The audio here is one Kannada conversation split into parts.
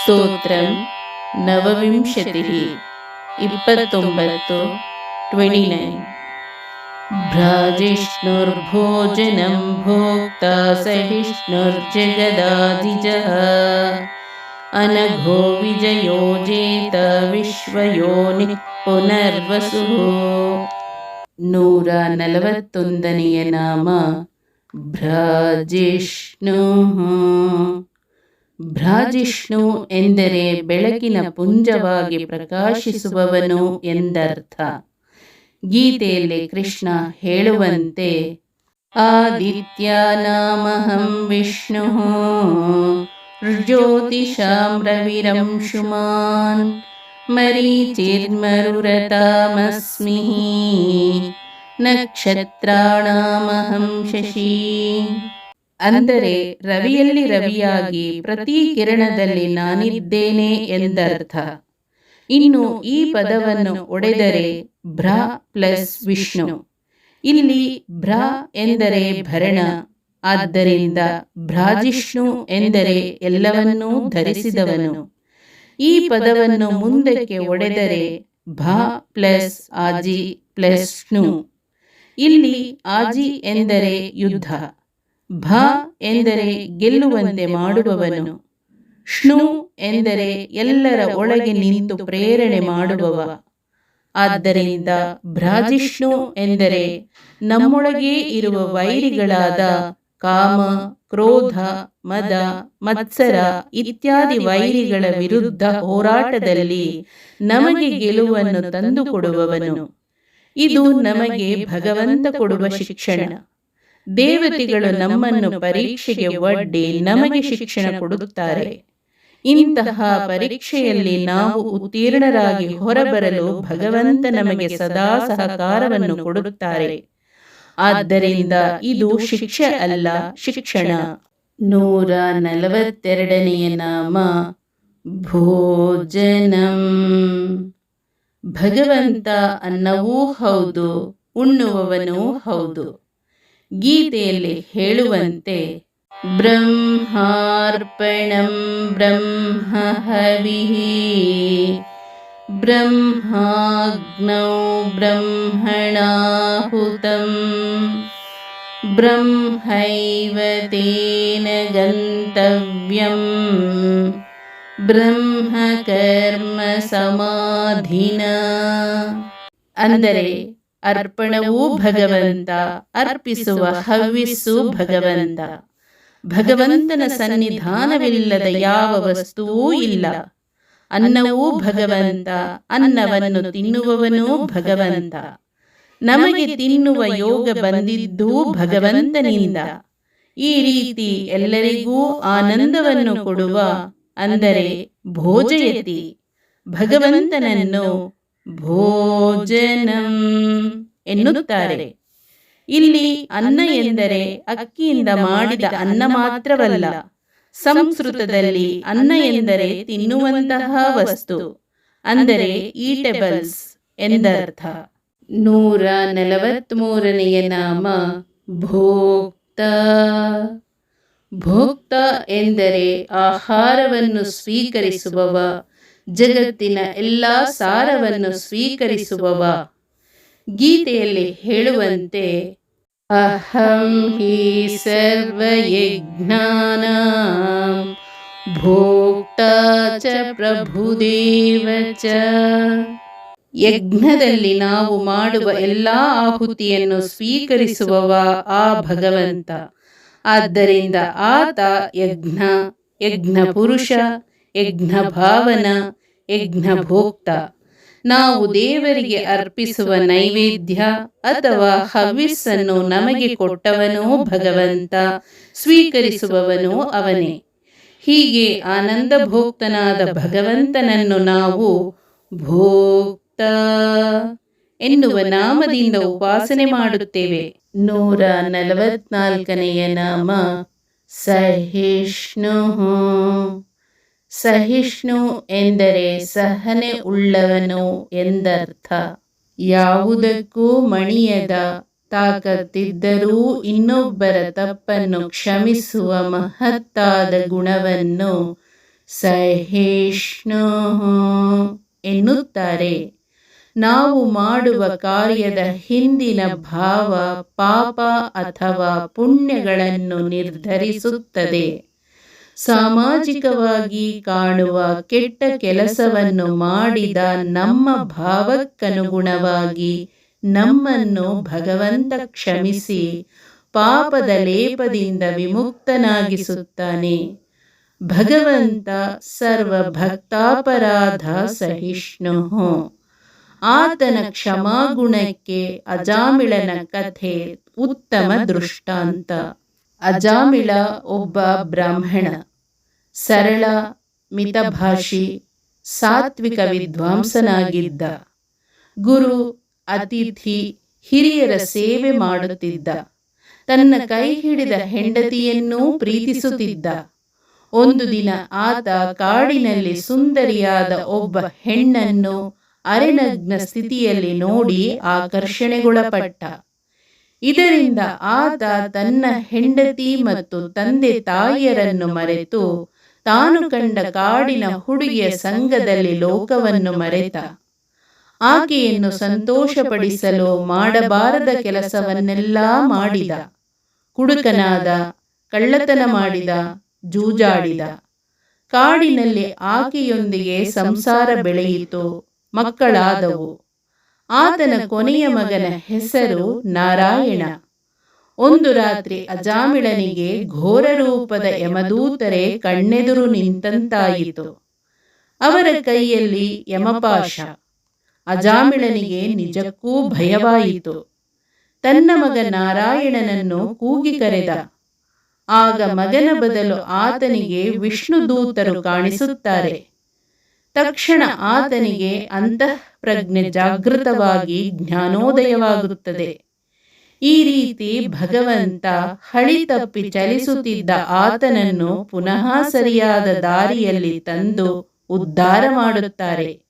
ಸ್ತೋತ್ರಂ ನವವಿಂಶತಿ ಇಪ್ಪತ್ತೊಂಬತ್ತು ಟ್ವೆಂಟಿ ನೈನ್ ಭ್ರಾಜಿಷ್ಣುರ್ಭೋಜನಂ ಭೋಕ್ತ ಸಹಿಷ್ಣುರ್ಜಗದಾದಿಜಃ ಅನಘೋ ವಿಜಯೋಜೇತ ವಿಶ್ವಯೋನಿ ಪುನರ್ವಸು ನೂರ ನಲವತ್ತೊಂದನೆಯ ನಾಮ ಭ್ರಾಜಿಷ್ಣು ಭ್ರಾಜಿಷ್ಣು ಎಂದರೆ ಬೆಳಕಿನ ಪುಂಜವಾಗಿ ಪ್ರಕಾಶಿಸುವವನು ಎಂದರ್ಥ ಗೀತೆಯಲ್ಲಿ ಕೃಷ್ಣ ಹೇಳುವಂತೆ ಆದಿತ್ಯಾನಾಮಹಂ ವಿಷ್ಣು ಜ್ಯೋತಿಷಾಂ ರವಿರಂಶುಮಾನ್ ಮರೀಚಿರ್ಮರುರತಾಮಸ್ಮಿ ನಕ್ಷತ್ರಾಣಾಮಹಂ ಶಶಿ ಅಂದರೆ ರವಿಯಲ್ಲಿ ರವಿಯಾಗಿ ಪ್ರತಿ ಕಿರಣದಲ್ಲಿ ನಾನಿದ್ದೇನೆ ಎಂದರ್ಥ. ಇನ್ನು ಈ ಪದವನ್ನು ಒಡೆದರೆ ಭ್ರ ಪ್ಲಸ್ ವಿಷ್ಣು. ಇಲ್ಲಿ ಭ್ರ ಎಂದರೆ ಭರಣ. ಆದ್ದರಿಂದ ಭ್ರಾಜಿಷ್ಣು ಎಂದರೆ ಎಲ್ಲವನ್ನೂ ಧರಿಸಿದವನು. ಈ ಪದವನ್ನು ಮುಂದಕ್ಕೆ ಒಡೆದರೆ ಭ ಪ್ಲಸ್ ಆಜಿ ಪ್ಲಸ್ ಇಲ್ಲಿ ಆಜಿ ಎಂದರೆ ಯುದ್ಧ. ಭ ಎಂದರೆ ಗೆಲ್ಲುವಂತೆ ಮಾಡುವವನು. ಷ್ಣು ಎಂದರೆ ಎಲ್ಲರ ಒಳಗೆ ನಿಂತು ಪ್ರೇರಣೆ ಮಾಡುವವ. ಆದ್ದರಿಂದ ಭ್ರಾಜಿಷ್ಣು ಎಂದರೆ ನಮ್ಮೊಳಗೇ ಇರುವ ವೈರಿಗಳಾದ ಕಾಮ, ಕ್ರೋಧ, ಮದ, ಮತ್ಸರ ಇತ್ಯಾದಿ ವೈರಿಗಳ ವಿರುದ್ಧ ಹೋರಾಟದಲ್ಲಿ ನಮಗೆ ಗೆಲುವನ್ನು ತಂದುಕೊಡುವವನು. ಇದು ನಮಗೆ ಭಗವಂತ ಕೊಡುವ ಶಿಕ್ಷಣ. ದೇವತೆಗಳು ನಮ್ಮನ್ನು ಪರೀಕ್ಷೆಗೆ ಒಡ್ಡಿ ನಮಗೆ ಶಿಕ್ಷಣ ಕೊಡುತ್ತಾರೆ. ಇಂತಹ ಪರೀಕ್ಷೆಯಲ್ಲಿ ನಾವು ಉತ್ತೀರ್ಣರಾಗಿ ಹೊರಬರಲು ಭಗವಂತ ನಮಗೆ ಸದಾ ಸಹಕಾರವನ್ನು ಕೊಡುತ್ತಾರೆ. ಆದ್ದರಿಂದ ಇದು ಶಿಕ್ಷೆ ಅಲ್ಲ, ಶಿಕ್ಷಣ. ನೂರ ನಲವತ್ತೆರಡನೆಯ ನಾಮ, ಭೋಜನಂ. ಭಗವಂತ ಅನ್ನವೂ ಹೌದು, ಉಣ್ಣುವವನೂ ಹೌದು. ಗೀತೆಯಲ್ಲಿ ಹೇಳುವಂತೆ ಬ್ರಹ್ಮಾರ್ಪಣಂ ಬ್ರಹ್ಮ ಹವಿಃ ಬ್ರಹ್ಮಾಗ್ನೌ ಬ್ರಹ್ಮಣಾಹುತಂ ತೇನ ಗಂತವ್ಯಂ ಬ್ರಹ್ಮ ಸಮಾಧಿನ. ಅಂದರೆ ಅರ್ಪಣವೂ ಭಗವಂತ, ಅರ್ಪಿಸುವ ಹವಿಸು ಭಗವಂತ. ಭಗವಂತನ ಸನ್ನಿಧಾನವಿಲ್ಲದ ಯಾವ ವಸ್ತುವೂ ಇಲ್ಲ. ಅನ್ನವೂ ಭಗವಂತ, ಅನ್ನವನ್ನು ತಿನ್ನುವವನೂ ಭಗವಂತ. ನಮಗೆ ತಿನ್ನುವ ಯೋಗ ಬಂದಿದ್ದೂ ಭಗವಂತನಿಂದ. ಈ ರೀತಿ ಎಲ್ಲರಿಗೂ ಆನಂದವನ್ನು ಕೊಡುವ, ಅಂದರೆ ಭೋಜಯತಿ. ಭಗವಂತನನ್ನು ಭೋಜನಂ ಎನ್ನುತ್ತಾರೆ. ಇಲ್ಲಿ ಅನ್ನ ಎಂದರೆ ಅಕ್ಕಿಯಿಂದ ಮಾಡಿದ ಅನ್ನ ಮಾತ್ರವಲ್ಲ ಸಂಸ್ಕೃತದಲ್ಲಿ ಅನ್ನ ಎಂದರೆ ತಿನ್ನುವಂತಹ ವಸ್ತು, ಅಂದರೆ ಈಟೆಬಲ್ಸ್ ಎಂದರ್ಥ. ನೂರ ನಲವತ್ಮೂರನೆಯ ನಾಮ ಭೋಕ್ತ. ಭೋಕ್ತ ಎಂದರೆ ಆಹಾರವನ್ನು ಸ್ವೀಕರಿಸುವವ ಜಗತ್ತಿನ ಎಲ್ಲ ಸಾರವನ್ನು ಸ್ವೀಕರಿಸುವವ. ಗೀತೆಯಲ್ಲಿ ಹೇಳುವಂತೆ, ಅಹಂ ಹಿ ಸರ್ವಯಜ್ಞಾನ, ಭೋಕ್ತ ಚ ಪ್ರಭುದೇವ ಚ. ಯಜ್ಞದಲ್ಲಿ ನಾವು ಮಾಡುವ ಎಲ್ಲಾ ಆಹುತಿಯನ್ನು ಸ್ವೀಕರಿಸುವವ ಆ ಭಗವಂತ. ಆದ್ದರಿಂದ ಆತ ಯಜ್ಞ ಯಜ್ಞ ಪುರುಷ, ಯಜ್ಞ ಭಾವನ ಯಜ್ಞ ಭೋಕ್ತ ನಾವು ದೇವರಿಗೆ ಅರ್ಪಿಸುವ ನೈವೇದ್ಯ ಅಥವಾ ಹವ್ಯಸ್ಸನ್ನು ನಮಗೆ ಕೊಟ್ಟವನೋ ಭಗವಂತ, ಸ್ವೀಕರಿಸುವವನೋ ಅವನೇ. ಹೀಗೆ ಆನಂದ ಭೋಕ್ತನಾದ ಭಗವಂತನನ್ನು ನಾವು ಭೋಕ್ತ ಎನ್ನುವ ನಾಮದಿಂದ ಉಪಾಸನೆ ಮಾಡುತ್ತೇವೆ. ನೂರ ನಲವತ್ನಾಲ್ಕನೆಯ ನಾಮ ಸಹಿಷ್ಣು ಸಹಿಷ್ಣು ಎಂದರೆ ಸಹನೆ ಉಳ್ಳವನು ಎಂದರ್ಥ. ಯಾವುದಕ್ಕೂ ಮಣಿಯದ ತಾಕತ್ತಿದ್ದರೂ ಇನ್ನೊಬ್ಬರ ತಪ್ಪನ್ನು ಕ್ಷಮಿಸುವ ಮಹತ್ತಾದ ಗುಣವನ್ನು ಸಹಿಷ್ಣು ಎನ್ನುತ್ತಾರೆ. ನಾವು ಮಾಡುವ ಕಾರ್ಯದ ಹಿಂದಿನ ಭಾವ ಪಾಪ ಅಥವಾ ಪುಣ್ಯಗಳನ್ನು ನಿರ್ಧರಿಸುತ್ತದೆ. ಸಾಮಾಜಿಕವಾಗಿ ಕಾಣುವ ಕೆಟ್ಟ ಕೆಲಸವನ್ನು ಮಾಡಿದ ನಮ್ಮ ಭಾವಕ್ಕನುಗುಣವಾಗಿ ನಮ್ಮನ್ನು ಭಗವಂತ ಕ್ಷಮಿಸಿ, ಪಾಪದ ಲೇಪದಿಂದ ವಿಮುಕ್ತನಾಗಿಸುತ್ತಾನೆ. ಭಗವಂತ ಸರ್ವ ಭಕ್ತಾಪರಾಧ ಸಹಿಷ್ಣು ಆತನ ಕ್ಷಮಾಗುಣಕ್ಕೆ ಅಜಾಮಿಳನ ಕಥೆ ಉತ್ತಮ ದೃಷ್ಟಾಂತ. ಅಜಾಮಿಳ ಒಬ್ಬ ಬ್ರಾಹ್ಮಣ. ಸರಳ, ಮಿತಭಾಷಿ, ಸಾತ್ವಿಕ ವಿದ್ವಾಂಸನಾಗಿದ್ದ. ಗುರು, ಅತಿಥಿ, ಹಿರಿಯರ ಸೇವೆ ಮಾಡುತ್ತಿದ್ದ. ತನ್ನ ಕೈ ಹಿಡಿದ ಹೆಂಡತಿಯನ್ನೂ ಪ್ರೀತಿಸುತ್ತಿದ್ದ. ಒಂದು ದಿನ ಆತ ಕಾಡಿನಲ್ಲಿ ಸುಂದರಿಯಾದ ಒಬ್ಬ ಹೆಣ್ಣನ್ನು ಅರೆನಗ್ನ ಸ್ಥಿತಿಯಲ್ಲಿ ನೋಡಿ ಆಕರ್ಷಣೆಗೊಳಪಟ್ಟ. ಇದರಿಂದ ಆತ ತನ್ನ ಹೆಂಡತಿ ಮತ್ತು ತಂದೆ ತಾಯಿಯರನ್ನು ಮರೆತು ತಾನು ಕಂಡ ಕಾಡಿನ ಹುಡುಗಿಯ ಸಂಘದಲ್ಲಿ ಲೋಕವನ್ನು ಮರೆತ. ಆಕೆಯನ್ನು ಸಂತೋಷಪಡಿಸಲು ಮಾಡಬಾರದ ಕೆಲಸವನ್ನೆಲ್ಲ ಮಾಡಿದ. ಕುಡುಕನಾದ, ಕಳ್ಳತನ ಮಾಡಿದ, ಜೂಜಾಡಿದ. ಕಾಡಿನಲ್ಲಿ ಆಕೆಯೊಂದಿಗೆ ಸಂಸಾರ ಬೆಳೆಯಿತು, ಮಕ್ಕಳಾದವು. ಆತನ ಕೊನೆಯ ಮಗನ ಹೆಸರು ನಾರಾಯಣ. ಒಂದು ರಾತ್ರಿ ಅಜಾಮಿಳನಿಗೆ ಘೋರ ರೂಪದ ಯಮದೂತರೆ ಕಣ್ಣೆದುರು ನಿಂತಂತಾಯಿತು. ಅವರ ಕೈಯಲ್ಲಿ ಯಮಪಾಶ. ಅಜಾಮಿಳನಿಗೆ ನಿಜಕ್ಕೂ ಭಯವಾಯಿತು. ತನ್ನ ಮಗ ನಾರಾಯಣನನ್ನು ಕೂಗಿ ಕರೆದ. ಆಗ ಮಗನ ಬದಲು ಆತನಿಗೆ ವಿಷ್ಣು ದೂತರು ಕಾಣಿಸುತ್ತಾರೆ. ತಕ್ಷಣ ಆತನಿಗೆ ಅಂತಃಪ್ರಜ್ಞೆ ಜಾಗೃತವಾಗಿ ಜ್ಞಾನೋದಯವಾಗುತ್ತದೆ. ಈ ರೀತಿ ಭಗವಂತ ಹಳಿ ತಪ್ಪಿ ಚಲಿಸುತ್ತಿದ್ದ ಆತನನ್ನು ಪುನಃ ಸರಿಯಾದ ದಾರಿಯಲ್ಲಿ ತಂದು ಉದ್ಧಾರ ಮಾಡುತ್ತಾರೆ.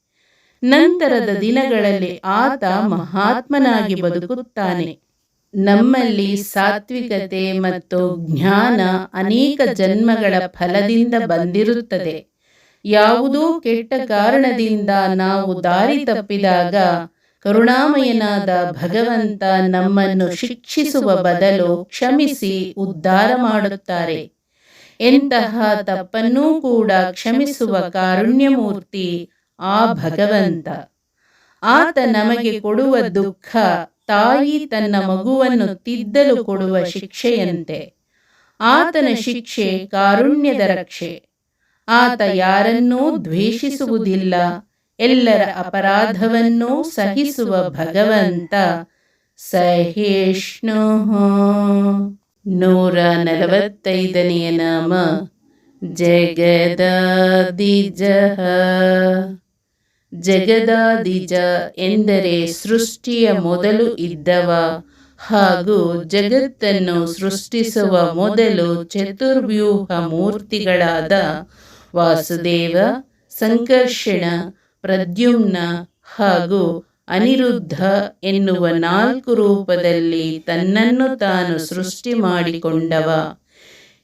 ನಂತರದ ದಿನಗಳಲ್ಲಿ ಆತ ಮಹಾತ್ಮನಾಗಿ ಬದುಕುತ್ತಾನೆ. ನಮ್ಮಲ್ಲಿ ಸಾತ್ವಿಕತೆ ಮತ್ತು ಜ್ಞಾನ ಅನೇಕ ಜನ್ಮಗಳ ಫಲದಿಂದ ಬಂದಿರುತ್ತದೆ. ಯಾವುದೋ ಕೆಟ್ಟ ಕಾರಣದಿಂದ ನಾವು ದಾರಿ ತಪ್ಪಿದಾಗ ಕರುಣಾಮಯನಾದ ಭಗವಂತ ನಮ್ಮನ್ನು ಶಿಕ್ಷಿಸುವ ಬದಲು ಕ್ಷಮಿಸಿ ಉದ್ಧಾರ ಮಾಡುತ್ತಾರೆ. ಎಂತಹ ತಪ್ಪನ್ನೂ ಕೂಡ ಕ್ಷಮಿಸುವ ಕಾರುಣ್ಯಮೂರ್ತಿ ಆ ಭಗವಂತ. ಆತ ನಮಗೆ ಕೊಡುವ ದುಃಖ ತಾಯಿ ತನ್ನ ಮಗುವನ್ನು ತಿದ್ದಲು ಕೊಡುವ ಶಿಕ್ಷೆಯಂತೆ. ಆತನ ಶಿಕ್ಷೆ ಕಾರುಣ್ಯದ ರಕ್ಷೆ. ಆತ ಯಾರನ್ನೂ ದ್ವೇಷಿಸುವುದಿಲ್ಲ. ಎಲ್ಲರ ಅಪರಾಧವನ್ನೂ ಸಹಿಸುವ ಭಗವಂತ. ಸಹಿಷ್ಣು. ನೂರ ನಲವತ್ತೈದನೆಯ ನಾಮ. ಜಗದಾದಿಜ. ಜಗದಾದಿಜ ಎಂದರೆ ಸೃಷ್ಟಿಯ ಮೊದಲು ಇದ್ದವ ಹಾಗೂ ಜಗತ್ತನ್ನು ಸೃಷ್ಟಿಸುವ ಮೊದಲು ಚತುರ್ವ್ಯೂಹ ಮೂರ್ತಿಗಳಾದ ವಾಸುದೇವ, ಸಂಕರ್ಷಣ, ಪ್ರದ್ಯುಮ್ನ ಹಾಗೂ ಅನಿರುದ್ಧ ಎನ್ನುವ ನಾಲ್ಕು ರೂಪದಲ್ಲಿ ತನ್ನನ್ನು ತಾನು ಸೃಷ್ಟಿ ಮಾಡಿಕೊಂಡವ.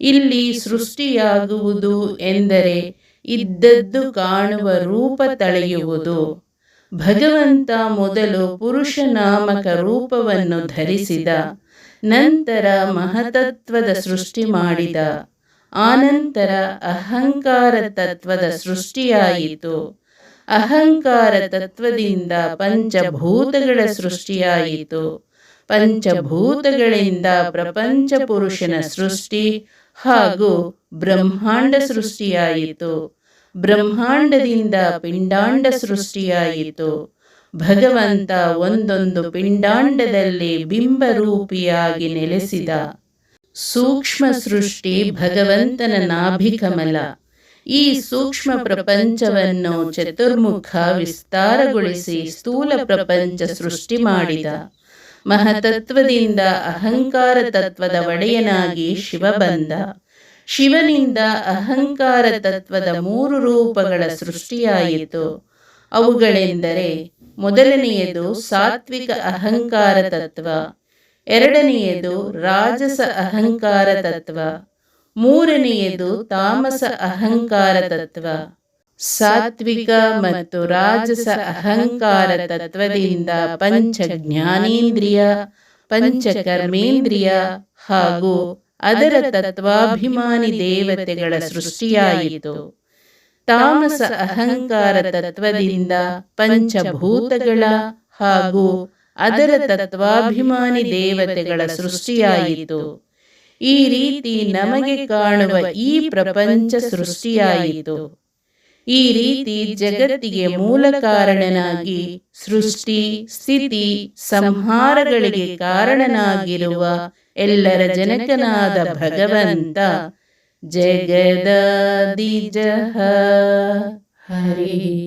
ಇಲ್ಲಿ ಸೃಷ್ಟಿಯಾಗುವುದು ಎಂದರೆ ಇದ್ದದ್ದು ಕಾಣುವ ರೂಪ ತಳೆಯುವುದು. ಭಗವಂತ ಮೊದಲು ಪುರುಷ ನಾಮಕ ರೂಪವನ್ನು ಧರಿಸಿದ, ನಂತರ ಮಹತತ್ವದ ಸೃಷ್ಟಿ ಮಾಡಿದ. ಆನಂತರ ಅಹಂಕಾರ ತತ್ವದ ಸೃಷ್ಟಿಯಾಯಿತು. ಅಹಂಕಾರ ತತ್ವದಿಂದ ಪಂಚಭೂತಗಳ ಸೃಷ್ಟಿಯಾಯಿತು. ಪಂಚಭೂತಗಳಿಂದ ಪ್ರಪಂಚ ಪುರುಷನ ಸೃಷ್ಟಿ ಹಾಗೂ ಬ್ರಹ್ಮಾಂಡ ಸೃಷ್ಟಿಯಾಯಿತು. ಬ್ರಹ್ಮಾಂಡದಿಂದ ಪಿಂಡಾಂಡ ಸೃಷ್ಟಿಯಾಯಿತು. ಭಗವಂತ ಒಂದೊಂದು ಪಿಂಡಾಂಡದಲ್ಲಿ ಬಿಂಬರೂಪಿಯಾಗಿ ನೆಲೆಸಿದ. ಸೂಕ್ಷ್ಮ ಸೃಷ್ಟಿ ಭಗವಂತನ ನಾಭಿಕಮಲ. ಈ ಸೂಕ್ಷ್ಮ ಪ್ರಪಂಚವನ್ನು ಚತುರ್ಮುಖ ವಿಸ್ತಾರಗೊಳಿಸಿ ಸ್ಥೂಲ ಪ್ರಪಂಚ ಸೃಷ್ಟಿ ಮಾಡಿದ. ಮಹತತ್ವದಿಂದ ಅಹಂಕಾರ ತತ್ವದ ಒಡೆಯನಾಗಿ ಶಿವ ಬಂದ. ಶಿವನಿಂದ ಅಹಂಕಾರ ತತ್ವದ ಮೂರು ರೂಪಗಳ ಸೃಷ್ಟಿಯಾಯಿತು. ಅವುಗಳೆಂದರೆ ಮೊದಲನೆಯದು ಸಾತ್ವಿಕ ಅಹಂಕಾರ ತತ್ವ. ಎರಡನೆಯದು ರಾಜಸ ಅಹಂಕಾರ ತತ್ವ. ಮೂರನೆಯದು ತಾಮಸ ಅಹಂಕಾರ ತತ್ವ. ಸಾತ್ವಿಕ ಮತ್ತು ರಾಜಸ ಅಹಂಕಾರ ತತ್ವದಿಂದ ಪಂಚ ಜ್ಞಾನೇಂದ್ರಿಯ ಪಂಚ ಕರ್ಮೇಂದ್ರಿಯ ಹಾಗೂ ಅದರ ತತ್ವಾಭಿಮಾನಿ ದೇವತೆಗಳ ಸೃಷ್ಟಿಯಾಯಿತು. ತಾಮಸ ಅಹಂಕಾರ ತತ್ವದಿಂದ ಪಂಚಭೂತಗಳ ಹಾಗೂ ಅದರ ತತ್ವಾಭಿಮಾನಿ ದೇವತೆಗಳ ಸೃಷ್ಟಿಯಾಯಿತು. ಈ ರೀತಿ ನಮಗೆ ಕಾಣುವ ಈ ಪ್ರಪಂಚ ಸೃಷ್ಟಿಯಾಯಿತು. ಈ ರೀತಿ ಜಗತ್ತಿಗೆ ಮೂಲ ಕಾರಣನಾಗಿ ಸೃಷ್ಟಿ ಸ್ಥಿತಿ ಸಂಹಾರಗಳಿಗೆ ಕಾರಣನಾಗಿರುವ ಎಲ್ಲರ ಜನಕನಾದ ಭಗವಂತ ಜಗದಿಜ ಹರಿ.